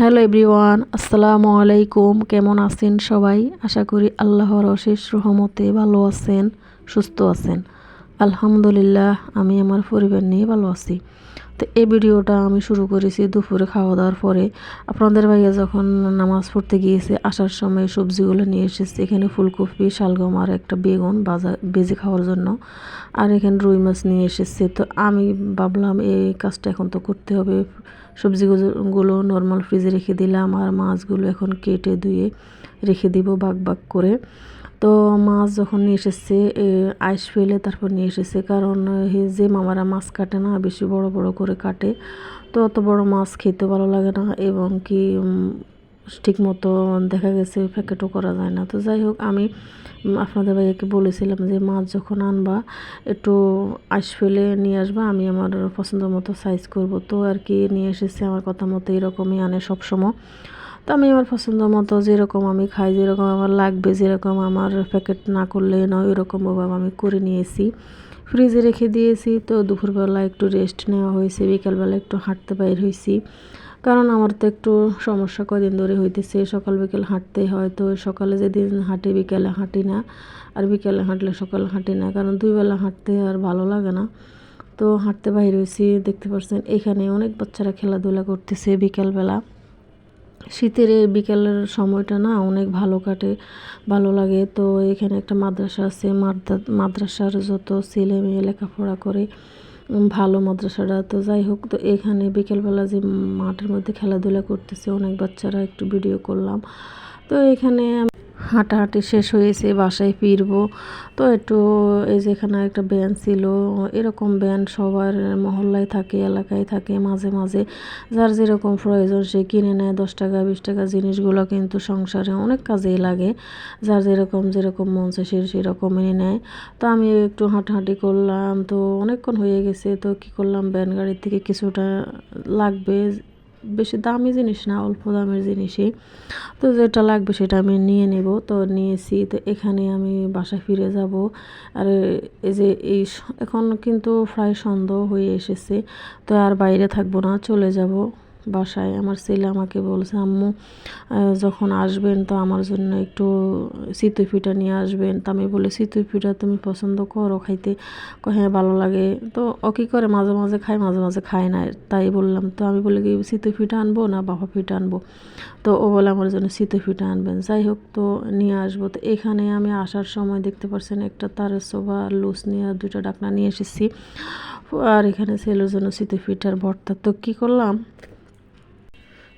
Hello everyone, আসসালামু আলাইকুম। কেমন আছেন সবাই? আশা করি আল্লাহর অশেষ রহমতে ভালো আছেন, সুস্থ আছেন। আলহামদুলিল্লাহ, আমি আমার পরিবার নিয়ে ভালো আছি। তো এই ভিডিওটা আমি শুরু করেছি দুপুরে খাওয়া দাওয়ার পরে। আপনাদের ভাইয়া যখন নামাজ পড়তে গিয়েছে, আসার সময় সবজিগুলো নিয়ে এসেছে। এখানে ফুলকপি, শালগম আর একটা বেগুন বাজা, বেজে খাওয়ার জন্য। আর এখানে রুই মাছ নিয়ে এসেছে। তো আমি ভাবলাম, এই কাজটা এখন তো করতে হবে। সবজিগুলো নর্মাল ফ্রিজে রেখে দিলাম আর মাছগুলো এখন কেটে ধুয়ে রেখে দিব বাগ বাগ করে। তো মাছ যখন নিয়ে এসেছে আইস ফেলে তারপর নিয়ে এসেছে। কারণ যে মামারা মাছ কাটে না, বেশি বড় বড় করে কাটে, তো অত বড় মাছ খেতে ভালো লাগে না এবং কি ঠিক মতো দেখা গেছে প্যাকেটও করা যায় না। তো যাই হোক, আমি আপনাদের ভাইয়াকে বলেছিলাম যে মাছ যখন আনবা, একটু আইস ফেলে নিয়ে আসবা, আমি আমার পছন্দ মতো সাইজ করব। তো আর কি, নিয়ে এসেছে, আমার কথা মতো এরকমই আনে সবসময়। তো আমি আমার পছন্দ মতো যেরকম আমি খাই, যেরকম আমার লাগবে, যেরকম আমার প্যাকেট না করলে নয় ওইরকমভাবে আমি করে নিয়েছি। ফ্রিজে রেখে দিয়েছি তো দুপুরবেলা একটু রেস্ট নেওয়া হয়েছে, বিকালবেলা একটু হাঁটতে বাইর হয়েছি। কারণ আমার তো একটু সমস্যা কদিন ধরে হইতেছে, সকাল বিকেল হাঁটতেই হয় তো সকালে যেদিন হাঁটি বিকেলে হাঁটি না, আর বিকেলে হাঁটলে সকালে হাঁটি না, কারণ দুইবেলা হাঁটতে আর ভালো লাগে না। তো হাঁটতে বাইর হয়েছি, দেখতে পাচ্ছেন এখানে অনেক বাচ্চারা খেলাধুলা করতেছে বিকেলবেলা। শীতের এই বিকেলের সময়টা না অনেক ভালো কাটে, ভালো লাগে। তো এখানে একটা মাদ্রাসা আছে মাদ্রাসার যত ছেলে মেয়ে লেখাপড়া করে ভালো মাদ্রাসাটা। তো যাই হোক, তো এখানে বিকেলবেলা যে মাঠের মধ্যে খেলাধুলা করতেছে, অনেক বাচ্চারা একটু ভিডিও করলাম। তো এখানে হাঁটাহাঁটি শেষ হয়েছে, বাসায় ফিরবো। তো একটু এই যেখানে একটা ব্যান ছিল, এরকম ব্যান সবার মহল্লায় থাকে, এলাকায় থাকে মাঝে মাঝে। যার যেরকম প্রয়োজন সে কিনে নেয়, দশ টাকা, বিশ টাকা জিনিসগুলো কিন্তু সংসারে অনেক কাজেই লাগে। যার যেরকম যেরকম মন চায় সে সেরকমই নেয়। তো আমি একটু হাঁটাহাঁটি করলাম, তো অনেকক্ষণ হয়ে গেছে, তো কী করলাম ব্যান গাড়ির থেকে কিছুটা লাগবে বেশি দামি জিনিস না, অল্প দামের জিনিসই। তো যেটা লাগবে সেটা আমি নিয়ে নেব। তো নিয়েছি, তো এখানে আমি বাসায় ফিরে যাব। আর, এই যে এই এখন কিন্তু প্রায় সন্দেহ হয়ে এসেছে। তো আর বাইরে থাকব না, চলে যাব। বাসায়। আমার ছেলে আমাকে বলছে, আম্মু যখন আসবেন তো আমার জন্য একটু চিতই পিঠা নিয়ে আসবেন। তা আমি বলি চিতই পিঠা তুমি পছন্দ করো খাইতে? হ্যাঁ ভালো লাগে। তো ও কী করে, মাঝে মাঝে খায়, মাঝে মাঝে খায় না। তাই বললাম, তো আমি বলি কি চিতই পিঠা আনব না বাবা পিঠা আনব? তো ও বলে, আমার জন্য চিতই পিঠা আনবেন। যাই হোক, তো নিয়ে আসব। তো এখানে আমি আসার সময় দেখতে পাচ্ছেন একটা তারের সোভা লুস নিয়ে আর দুইটা ডাকনা নিয়ে এসেছি। আর এখানে ছেলের জন্য চিতই পিঠার ভর্তা। তো কী করলাম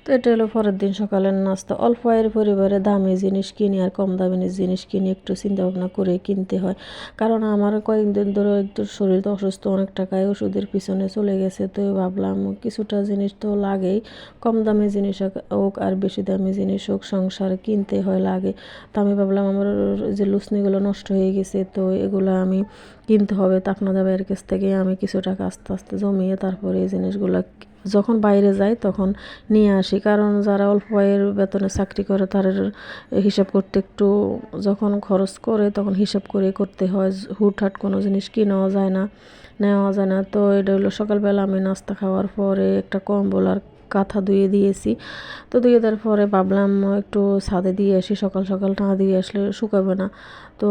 তো এটা হলো পরের দিন সকালের নাস্তা। অল্প আয়ের পরিবারে দামি জিনিস কিনি আর কম দামি জিনিস কিনি একটু চিন্তা ভাবনা করে কিনতে হয়। কারণ আমার কয়েকদিন ধরে একটু শরীর তো অসুস্থ, অনেক টাকায় ওষুধের পিছনে চলে গেছে, তো ভাবলাম কিছুটা জিনিস তো লাগেই। কম দামি জিনিস হোক আর বেশি দামি জিনিস হোক সংসার কিনতে হয় লাগে। তো আমি ভাবলাম আমার যে লুসনিগুলো নষ্ট হয়ে গেছে, তো এগুলো আমি কিনতে হবে, তা আপনাদের বাইরের কাছ থেকে আমি কিছু টাকা আস্তে আস্তে জমিয়ে তারপরে এই জিনিসগুলো যখন বাইরে যাই তখন নিয়ে আসি। কারণ যারা অল্প আয়ের বেতনে চাকরি করে তাদের হিসাব করতে একটু যখন খরচ করে তখন হিসাব করে করতে হয়, হুটহাট কোনো জিনিস কিনেওয়া যায় না নেওয়া যায় না। তো এটা হলো সকালবেলা আমি নাস্তা খাওয়ার পরে একটা কম্বল আর কাঁথা ধুয়ে দিয়েছি। তো ধুয়ে দেওয়ার পরে ভাবলাম একটু ছাদে দিয়ে আসি, সকাল সকাল না দিয়ে আসলে শুকাবে না। তো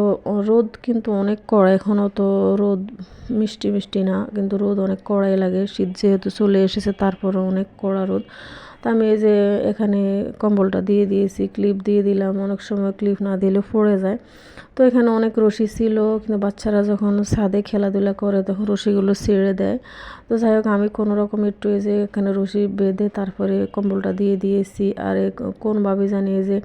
রোদ কিন্তু অনেক কড়া এখনও তো রোদ মিষ্টি মিষ্টি না, কিন্তু রোদ অনেক কড়াই লাগে। শীত যেহেতু চলে এসেছে, তারপরও অনেক কড়া রোদ। তা আমি এই যে এখানে কম্বলটা দিয়ে দিয়েছি, ক্লিপ দিয়ে দিলাম। অনেক সময় ক্লিপ না দিলে পড়ে যায়। তো এখানে অনেক রশি ছিল, কিন্তু বাচ্চারা যখন ছাদে খেলাধুলা করে তখন রশিগুলো ছেড়ে দেয়। তো যাই হোক, আমি কোনো রকম একটু এই যে এখানে রশি বেঁধে তারপরে কম্বলটা দিয়ে দিয়েছি, আর কোনভাবে জানি যে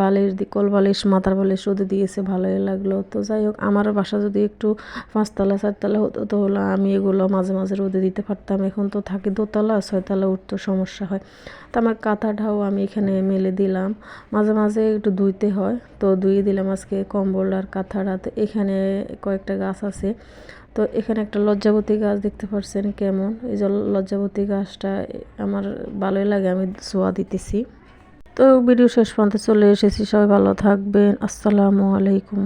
বালিশ কল বালিশ, মাথার বালিশ রোদে দিয়েছে, ভালোই লাগল। তো যাই হোক, আমার বাসা যদি একটু পাঁচতলা, চারতলা হতো তো হলো আমি এগুলো মাঝে মাঝে রোদে দিতে পারতাম। এখন তো থাকি দোতলা, ছয়তলা উঠতে সমস্যা হয়। তো আমার কাঁথাটাও আমি এখানে মেলে দিলাম। মাঝে মাঝে একটু ধুইতে হয়, তো ধুয়ে দিলাম আজকে কম্বল আর কাঁথাটা তো এখানে কয়েকটা গাছ আছে। তো এখানে একটা লজ্জাবতী গাছ দেখতে পাচ্ছেন কেমন? এই যে লজ্জাবতী গাছটা আমার ভালোই লাগে, আমি ছোঁয়া দিতেছি। তো ভিডিও শেষ পর্যন্ত চলে এসেছি, সবাই ভালো থাকবেন, আসসালামু আলাইকুম।